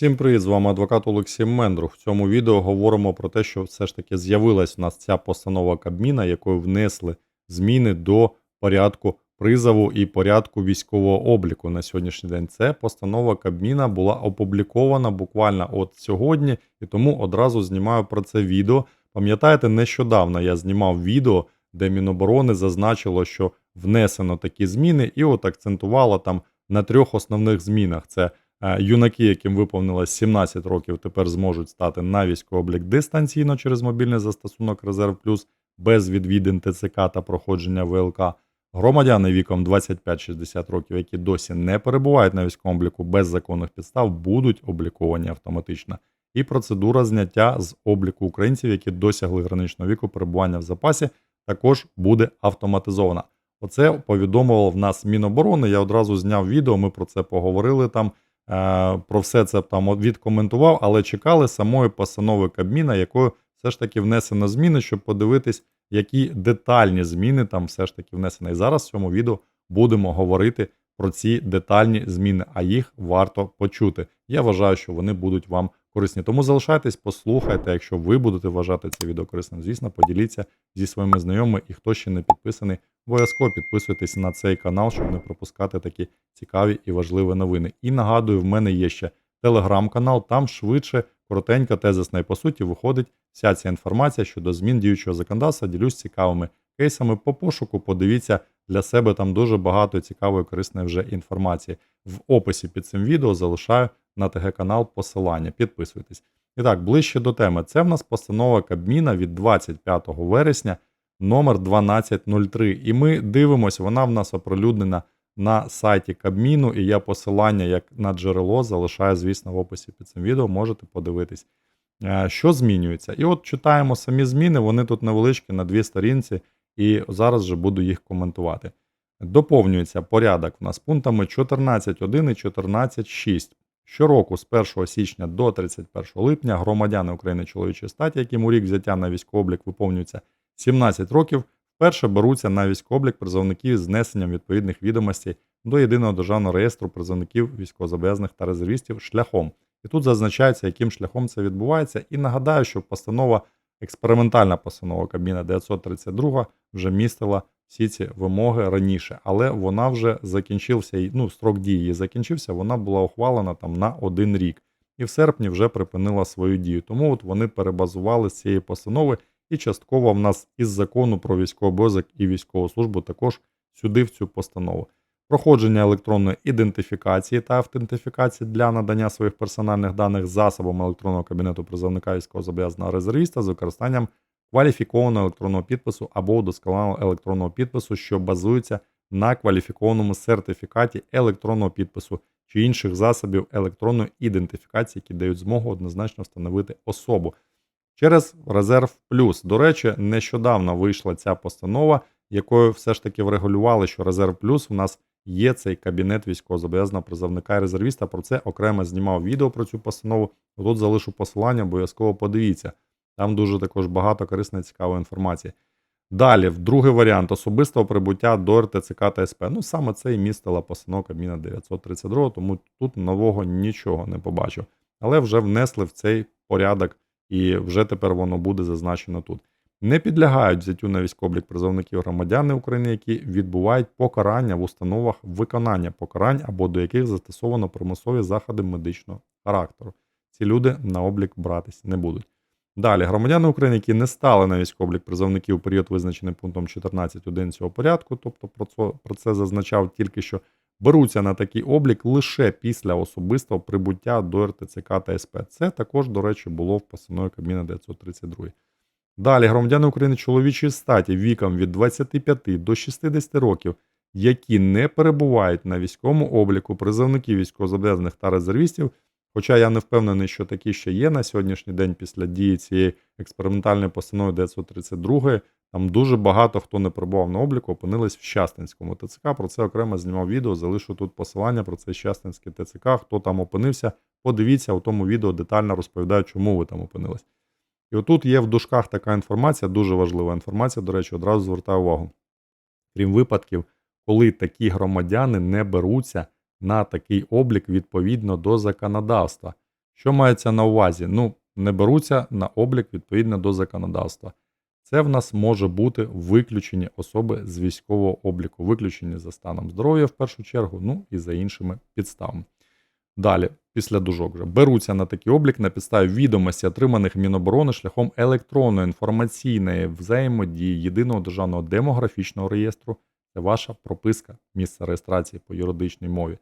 Всім привіт, з вами адвокат Олексій Мендрух. В цьому відео говоримо про те, що все ж таки з'явилась у нас ця постанова Кабміна, якою внесли зміни до порядку призову і порядку військового обліку на сьогоднішній день. Це постанова Кабміна була опублікована буквально от сьогодні, і тому одразу знімаю про це відео. Пам'ятаєте, нещодавно я знімав відео, де Міноборони зазначило, що внесено такі зміни, і от акцентувало там на трьох основних змінах: це Юнаки, яким виповнилось 17 років, тепер зможуть стати на військовий дистанційно через мобільний застосунок Резерв Плюс без відвідин ТЦК та проходження ВЛК. Громадяни віком 25-60 років, які досі не перебувають на військовому обліку без законних підстав, будуть обліковані автоматично. І процедура зняття з обліку українців, які досягли граничного віку перебування в запасі, також буде автоматизована. Оце повідомило в нас Міноборони. Я одразу зняв відео. Ми про це поговорили там. Е, про все це там відкоментував, але чекали самої постанови Кабміна, якою все ж таки внесено зміни, щоб подивитись, які детальні зміни там все ж таки внесені. І зараз в цьому відео будемо говорити про ці детальні зміни, а їх варто почути. Я вважаю, що вони будуть вам корисні. Тому залишайтесь, послухайте. Якщо ви будете вважати це відео корисним, звісно, поділіться зі своїми знайомими. І хто ще не підписаний, обов'язково підписуйтесь на цей канал, щоб не пропускати такі цікаві і важливі новини. І нагадую, в мене є ще телеграм-канал, там швидше, коротенька, тезисна і по суті виходить вся ця інформація щодо змін діючого законодавства. Ділюсь цікавими кейсами по пошуку. Подивіться для себе там дуже багато цікавої корисної вже інформації. В описі під цим відео залишаю на ТГ канал посилання. Підписуйтесь. І так, ближче до теми. Це в нас постанова Кабміна від 25 вересня номер 1203. І ми дивимося, вона в нас оприлюднена на сайті Кабміну, і я посилання як на джерело залишаю, звісно, в описі під цим відео, можете подивитись, е, що змінюється. І от читаємо самі зміни, вони тут невеличкі на дві сторінці, і зараз вже буду їх коментувати. Доповнюється порядок у нас пунктами 14.1 і 14.6. Щороку з 1 січня до 31 липня громадяни України чоловічої статі, яким у рік взяття на військовий облік виповнюється 17 років, вперше беруться на військовий облік призовників з знесенням відповідних відомостей до єдиного державного реєстру призовників військовозобов'язаних та резервістів шляхом. І тут зазначається, яким шляхом це відбувається. І нагадаю, що постанова, експериментальна постанова Кабміна 932 вже містила всі ці вимоги раніше, але вона вже закінчився, ну, строк дії її закінчився, вона була ухвалена там на один рік. І в серпні вже припинила свою дію. Тому от вони перебазували з цієї постанови і частково в нас із закону про військовий обов'язок і військову службу також сюди в цю постанову. Проходження електронної ідентифікації та автентифікації для надання своїх персональних даних засобами електронного кабінету призовника військовозобов'язаного резервіста з використанням кваліфікованого електронного підпису або удосконаленого електронного підпису, що базується на кваліфікованому сертифікаті електронного підпису чи інших засобів електронної ідентифікації, які дають змогу однозначно встановити особу. Через резерв плюс. До речі, нещодавно вийшла ця постанова, якою все ж таки врегулювали, що резерв плюс у нас є цей кабінет військовозобов'язаного призовника і резервіста. Про це окремо знімав відео про цю постанову. Тут залишу посилання, обов'язково подивіться. Там дуже також багато корисної цікавої інформації. Далі, другий варіант особистого прибуття до РТЦК та СП. Ну, саме це і містила постанова Кабміна 932, тому тут нового нічого не побачу. Але вже внесли в цей порядок, і вже тепер воно буде зазначено тут. Не підлягають взяттю на військовий призовників громадяни України, які відбувають покарання в установах виконання покарань або до яких застосовано примусові заходи медичного характеру. Ці люди на облік братись не будуть. Далі, громадяни України, які не стали на військовий облік призовників у період, визначений пунктом 14.1 цього порядку, тобто про це, про це зазначав тільки що беруться на такий облік лише після особистого прибуття до РТЦК та СП. Це також, до речі, було в постанові Кабміна 932. Далі, громадяни України чоловічої статі віком від 25 до 60 років, які не перебувають на військовому обліку призовників військовозобов'язаних та резервістів. Хоча я не впевнений, що такі ще є на сьогоднішній день після дії цієї експериментальної постанови 932, там дуже багато хто не перебував на обліку, опинились в Щастинському ТЦК. Про це окремо знімав відео. Залишу тут посилання про це Щастинське ТЦК. Хто там опинився, подивіться у тому відео детально розповідаю, чому ви там опинились. І отут є в дужках така інформація, дуже важлива інформація, до речі, одразу звертаю увагу. Крім випадків, коли такі громадяни не беруться на такий облік відповідно до законодавства. Що мається на увазі? Ну, не беруться на облік відповідно до законодавства. Це в нас може бути виключені особи з військового обліку, виключені за станом здоров'я в першу чергу, ну і за іншими підставами. Далі, після дужок вже беруться на такий облік на підставі відомості, отриманих Міноборони шляхом електронної інформаційної взаємодії єдиного державного демографічного реєстру. Це ваша прописка місця реєстрації по юридичній мові.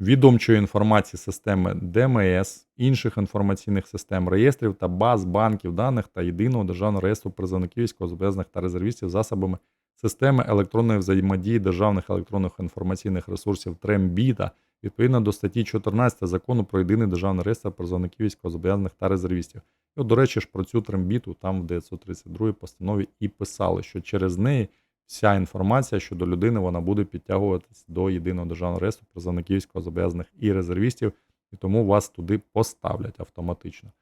Відомчої інформації системи ДМС, інших інформаційних систем реєстрів та баз банків даних та єдиного державного реєстру призовників військовозобов'язаних та резервістів засобами системи електронної взаємодії державних електронних інформаційних ресурсів Трембіта відповідно до статті 14 закону про єдиний державний реєстр призовників військовозобов'язаних та резервістів. І, от, до речі, ж про цю трембіту там в 932 постанові і писали, що через неї вся інформація щодо людини вона буде підтягуватись до єдиного державного реєстру призовників військовозобов'язаних і резервістів, і тому вас туди поставлять автоматично.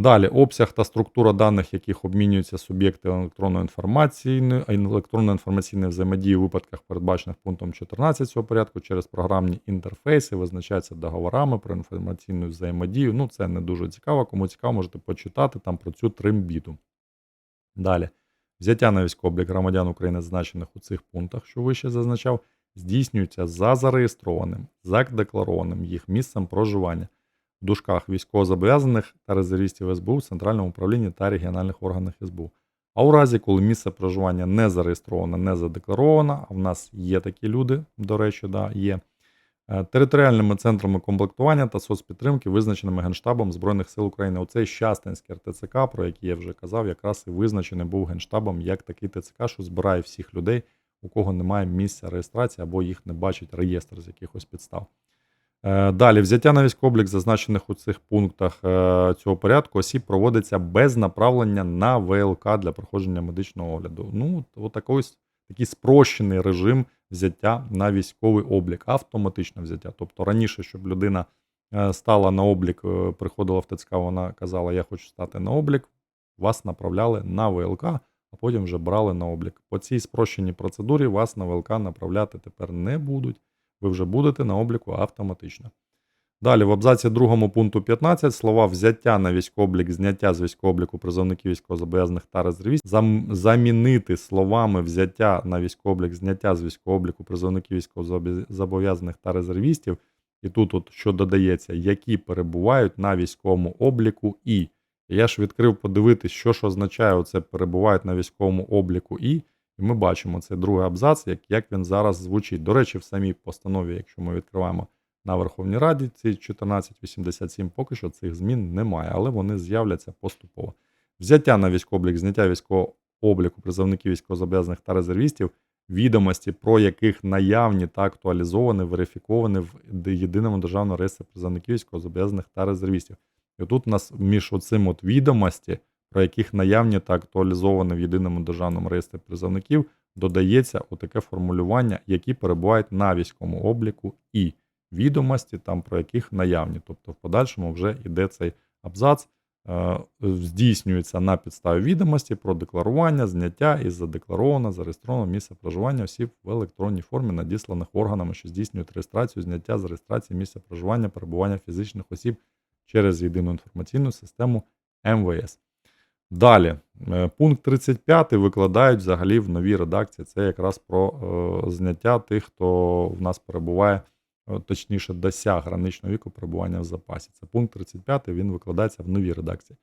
Далі обсяг та структура даних, яких обмінюються суб'єкти електронної інформаційної електронної інформаційної взаємодії у випадках, передбачених пунктом 14 цього порядку, через програмні інтерфейси визначаються договорами про інформаційну взаємодію. Ну, це не дуже цікаво. Кому цікаво, можете почитати там про цю тримбіту. Далі. Взяття на військовий громадян України, зазначених у цих пунктах, що вище зазначав, здійснюється за зареєстрованим, задекларованим їх місцем проживання дужках військовозобов'язаних та резервістів СБУ в Центральному управлінні та регіональних органах СБУ. А у разі, коли місце проживання не зареєстровано, не задекларовано, а в нас є такі люди, до речі, да, є. е, Територіальними центрами комплектування та соцпідтримки, визначеними Генштабом Збройних сил України. Оцей Щастинський РТЦК, про який я вже казав, якраз і визначений був Генштабом як такий ТЦК, що збирає всіх людей, у кого немає місця реєстрації або їх не бачить реєстр з якихось підстав. Е, Далі, взяття на військовий зазначених у цих пунктах е, цього порядку, осіб проводиться без направлення на ВЛК для проходження медичного огляду. Ну, ось такий спрощений режим взяття на військовий облік, автоматичне взяття. Тобто раніше, щоб людина е, стала на облік, приходила в ТЦК, вона казала, я хочу стати на облік, вас направляли на ВЛК, а потім вже брали на облік. По цій спрощеній процедурі вас на ВЛК направляти тепер не будуть ви вже будете на обліку автоматично. Далі, в абзаці 2 пункту 15 слова взяття на військооблік, зняття з військообліку призовників військовозобов'язаних та резервістів зам- замінити словами взяття на військооблік, зняття з військообліку призовників військовозобов'язаних та резервістів. І тут, от, що додається, які перебувають на військовому обліку і. Я ж відкрив подивитись, що ж означає оце перебувають на військовому обліку і. І ми бачимо цей другий абзац, як, як він зараз звучить. До речі, в самій постанові, якщо ми відкриваємо на Верховній Раді, ці 1487, поки що цих змін немає, але вони з'являться поступово. Взяття на військовий зняття військового обліку призовників військовозобов'язаних та резервістів, відомості, про яких наявні та актуалізовані, верифіковані в єдиному державному реєстрі призовників військовозобов'язаних та резервістів. І тут у нас між оцим от відомості про яких наявні та актуалізовані в єдиному державному реєстрі призовників, додається отаке формулювання, які перебувають на військовому обліку і відомості, там про яких наявні. Тобто, в подальшому вже йде цей абзац, е, здійснюється на підставі відомості про декларування, зняття із задекларованого, зареєстрованого місця проживання осіб в електронній формі, надісланих органами, що здійснюють реєстрацію, зняття з реєстрації місця проживання, перебування фізичних осіб через єдину інформаційну систему МВС. Далі, е, пункт 35 викладають взагалі в новій редакції. Це якраз про е, зняття тих, хто в нас перебуває, е, точніше, досяг граничного віку перебування в запасі. Це пункт 35, він викладається в новій редакції.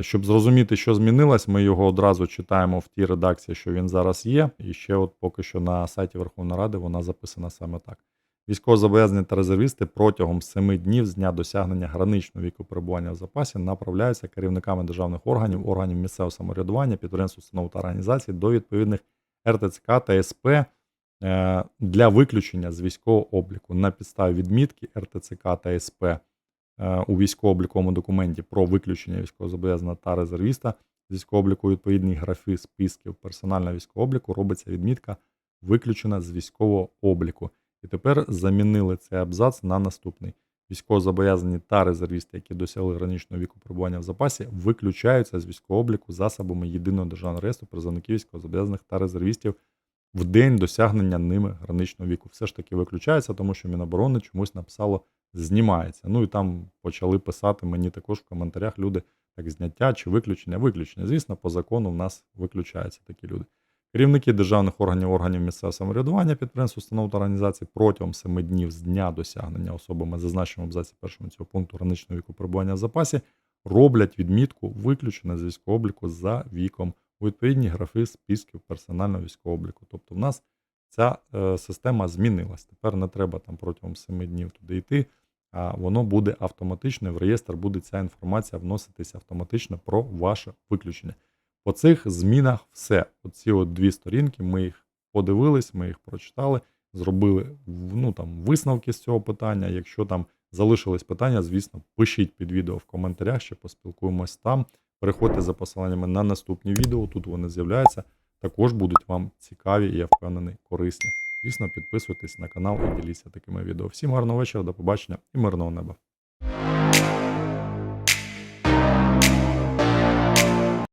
Щоб зрозуміти, що змінилось, ми його одразу читаємо в тій редакції, що він зараз є. І ще, от поки що на сайті Верховної Ради вона записана саме так. Військовозобов'язані та резервісти протягом 7 днів з дня досягнення граничного віку перебування в запасі направляються керівниками державних органів, органів місцевого самоврядування, підприємств, установ та організацій до відповідних РТЦК та СП е, для виключення з військового обліку на підставі відмітки РТЦК та СП е, у військово-обліковому документі про виключення військовозобов'язаного та резервіста з військового обліку у відповідній графі списків персонального військового обліку робиться відмітка виключена з військового обліку. І тепер замінили цей абзац на наступний. Військовозобов'язані та резервісти, які досягли граничного віку перебування в запасі, виключаються з військового обліку засобами єдиного державного реєстру призовників військовозобов'язаних та резервістів в день досягнення ними граничного віку. Все ж таки виключається, тому що Міноборони чомусь написало знімається. Ну і там почали писати мені також в коментарях люди так зняття чи виключення. Виключення. Звісно, по закону в нас виключаються такі люди. Керівники державних органів, органів місцевого самоврядування, підприємств, установ та організацій протягом 7 днів з дня досягнення особами, зазначеному в абзаці першому цього пункту граничного віку перебування в запасі, роблять відмітку виключення з військового обліку за віком у відповідні графи списків персонального військового обліку. Тобто, в нас ця е, система змінилась. Тепер не треба там протягом 7 днів туди йти, а воно буде автоматично, в реєстр буде ця інформація вноситися автоматично про ваше виключення. По цих змінах все. Оці от дві сторінки, ми їх подивились, ми їх прочитали, зробили ну, там, висновки з цього питання. Якщо там залишились питання, звісно, пишіть під відео в коментарях, ще поспілкуємось там. Переходьте за посиланнями на наступні відео, тут вони з'являються. Також будуть вам цікаві я впевнений, корисні. Звісно, підписуйтесь на канал і діліться такими відео. Всім гарного вечора, до побачення і мирного неба.